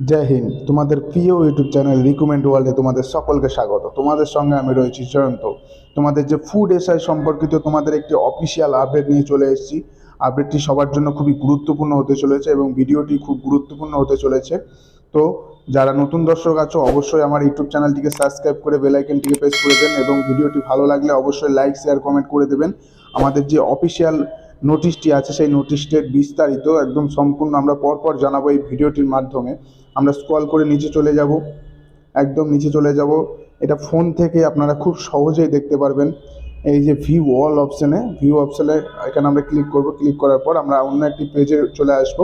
জয় হিন্দ। তোমাদের প্রিয় YouTube channel recommend ওয়ার্ল্ডে তোমাদের সকলকে স্বাগত। তোমাদের সঙ্গে আমি রয়েছি জয়ন্ত তোমাদের যে ফুড এসআই সম্পর্কিত তোমাদের একটি অফিসিয়াল আপডেট নিয়ে চলে এসেছি। আপডেটটি সবার জন্য খুবই গুরুত্বপূর্ণ হতে চলেছে এবং ভিডিওটি খুব গুরুত্বপূর্ণ হতে চলেছে। তো যারা নতুন দর্শক আছো, অবশ্যই আমার ইউটিউব চ্যানেলটিকে সাবস্ক্রাইব করে বেলাইকনটিকে প্রেস করে দেন এবং ভিডিওটি ভালো লাগলে অবশ্যই লাইক শেয়ার কমেন্ট করে দেবেন। আমাদের যে অফিসিয়াল নোটিশটি আছে, সেই নোটিশটির বিস্তারিত একদম সম্পূর্ণ আমরা পরপর জানাব এই ভিডিওটির মাধ্যমে। আমরা স্ক্রল করে নিচে চলে যাব, একদম নিচে চলে যাব। এটা ফোন থেকে আপনারা খুব সহজেই দেখতে পারবেন। এই যে ভিউ অল অপশানে ভিউ অপশানে এখানে আমরা ক্লিক করব। ক্লিক করার পর আমরা অন্য একটি পেজে চলে আসব।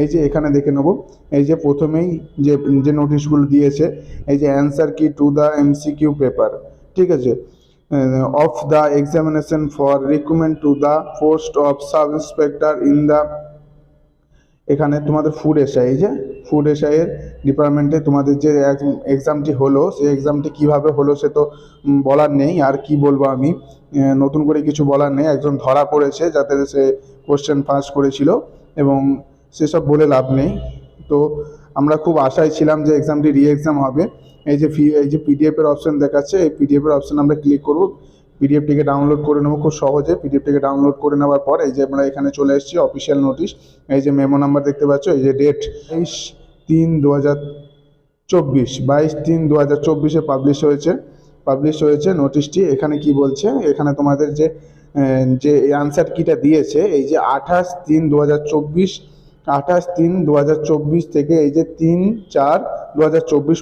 এই যে এখানে দেখে নেব। এই যে প্রথমেই যে যে নোটিশগুলো দিয়েছে, এই যে অ্যান্সার কি টু দ্য এমসিকিউ পেপার ঠিক আছে? Of the examination for recruitment to the post of sub inspector in the এখানে তোমাদের ফুড এসআই যে ফুড এসআইয়ের ডিপার্টমেন্টে তোমাদের যে এক্সামটি হলো, সেই এক্সামটি কীভাবে হলো সে তো বলার নেই। আর কি বলব আমি? নতুন করে কিছু বলার নেই। একজন ধরা পড়েছে যাতে সে কোশ্চেন পাস করেছিল এবং সেসব বলে লাভ নেই। তো আমরা খুব আশায় ছিলাম যে এক্সামটি রি এক্সাম হবে। এই যে এই যে পিডিএফের অপশন দেখাচ্ছে, এই পিডিএফের অপশন আমরা ক্লিক করব। পিডিএফটিকে ডাউনলোড করে নেব খুব সহজে। পিডিএফটিকে ডাউনলোড করে নেওয়ার পর এই যে আমরা এখানে চলে এসেছি অফিসিয়াল নোটিশ এই যে মেমো নাম্বার দেখতে পাচ্ছ, এই যে ডেট বাইশ তিন দু হাজার চব্বিশ। বাইশ তিন দু হাজার চব্বিশে পাবলিশ হয়েছে। পাবলিশ হয়েছে নোটিশটি এখানে কি বলছে? এখানে তোমাদের যে যে আনসার কিটা দিয়েছে, এই যে আঠাশ তিন দু হাজার চব্বিশ আঠাশ তিন দু থেকে এই যে তিন চার দু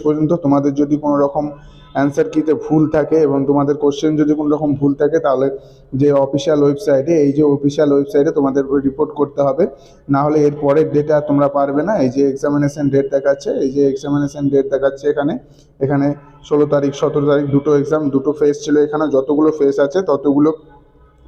পর্যন্ত তোমাদের যদি কোনো রকম অ্যান্সার কিতে ভুল থাকে এবং তোমাদের কোশ্চেন যদি কোনো রকম ভুল থাকে, তাহলে যে অফিসিয়াল ওয়েবসাইটে এই যে অফিসিয়াল ওয়েবসাইটে তোমাদের রিপোর্ট করতে হবে। না হলে এর পরের ডেটা তোমরা পারবে না। এই যে এক্সামিনেশন ডেট দেখাচ্ছে, এই যে এক্সামিনেশন ডেট দেখাচ্ছে এখানে। এখানে ষোলো তারিখ, সতেরো তারিখ দুটো এক্সাম দুটো ফেস ছিল এখানে। যতগুলো ফেস আছে, ততগুলো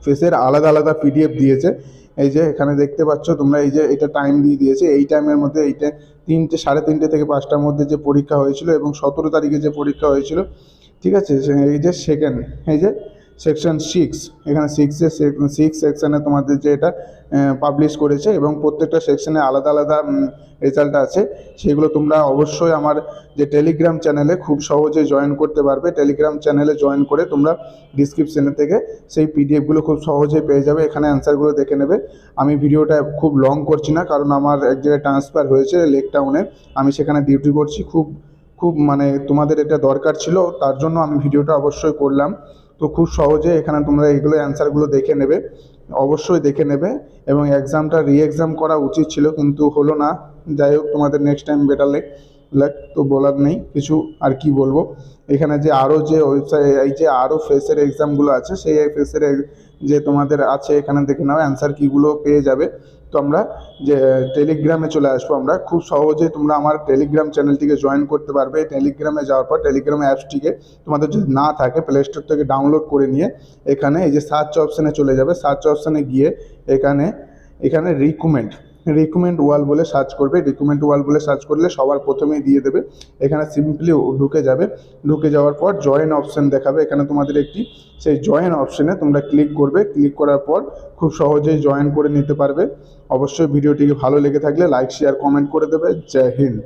ফেসের আলাদা আলাদা পিডিএফ দিয়েছে। এই যে এখানে দেখতে পাচ্ছ তোমরা এই যে এটা টাইম দিয়ে দিয়েছে। এই টাইমের মধ্যে এইটা তিনটে, সাড়ে তিনটে থেকে পাঁচটার মধ্যে যে পরীক্ষা হয়েছিল এবং সতেরো তারিখে যে পরীক্ষা হয়েছিল, ঠিক আছে? এই যে সেকেন্ড এই যে সেকশন সিক্স এখানে সিক্সের সিক্স সেকশানে তোমাদের যে এটা পাবলিশ করেছে এবং প্রত্যেকটা সেকশনে আলাদা আলাদা রেজাল্ট আছে। সেগুলো তোমরা অবশ্যই আমার যে টেলিগ্রাম চ্যানেলে খুব সহজে জয়েন করতে পারবে। টেলিগ্রাম চ্যানেলে জয়েন করে তোমরা ডিসক্রিপশনে থেকে সেই পিডিএফগুলো খুব সহজেই পেয়ে যাবে। এখানে অ্যান্সারগুলো দেখে নেবে। আমি ভিডিওটা খুব লং করছি না, কারণ আমার এক জায়গায় ট্রান্সফার হয়েছে লেক টাউনে আমি সেখানে ডিউটি করছি। খুব খুব মানে তোমাদের এটা দরকার ছিল, তার জন্য আমি ভিডিওটা অবশ্যই করলাম। তো খুব সহজে এখানে তোমরা এইগুলো অ্যান্সারগুলো দেখে নেবে, অবশ্যই দেখে নেবে এবং এক্সামটা রি এক্সাম করা উচিত ছিল, কিন্তু হলো না। যাই হোক, তোমাদের নেক্সট টাইম বেটার লেগ লাগ তো বলার নেই, কিছু আর কি বলব? এখানে যে আরও যে ওয়েবসাইট এই যে আরও ফেসের এক্সামগুলো আছে, সেই ফেসের যে তোমাদের আছে, এখানে দেখে নাও অ্যান্সার কিগুলো পেয়ে যাবে। তো আমরা যে টেলিগ্রামে চলে আসব আমরা। খুব সহজে তোমরা আমার টেলিগ্রাম চ্যানেলটিকে জয়েন করতে পারবে। টেলিগ্রামে যাওয়ার পর টেলিগ্রাম অ্যাপসটিকে তোমাদের যদি না থাকে প্লে স্টোর থেকে ডাউনলোড করে নিয়ে এখানে এই যে সার্চ অপশানে চলে যাবে। সার্চ অপশানে গিয়ে এখানে এখানে রিকমেন্ড রিকমেন্ড ওয়াল বলে সার্চ করবে। রিকমেন্ড ওয়াল বলে সার্চ করলে সবার প্রথমেই দিয়ে দেবে। এখানে সিম্পলি ঢুকে যাবে। ঢুকে যাওয়ার পর জয়েন অপশান দেখাবে। এখানে তোমাদের একটি সেই জয়েন অপশানে তোমরা ক্লিক করবে। ক্লিক করার পর খুব সহজেই জয়েন করে নিতে পারবে। অবশ্যই ভিডিওটিকে ভালো লেগে থাকলে লাইক শেয়ার কমেন্ট করে দেবে। জয় হিন্দ।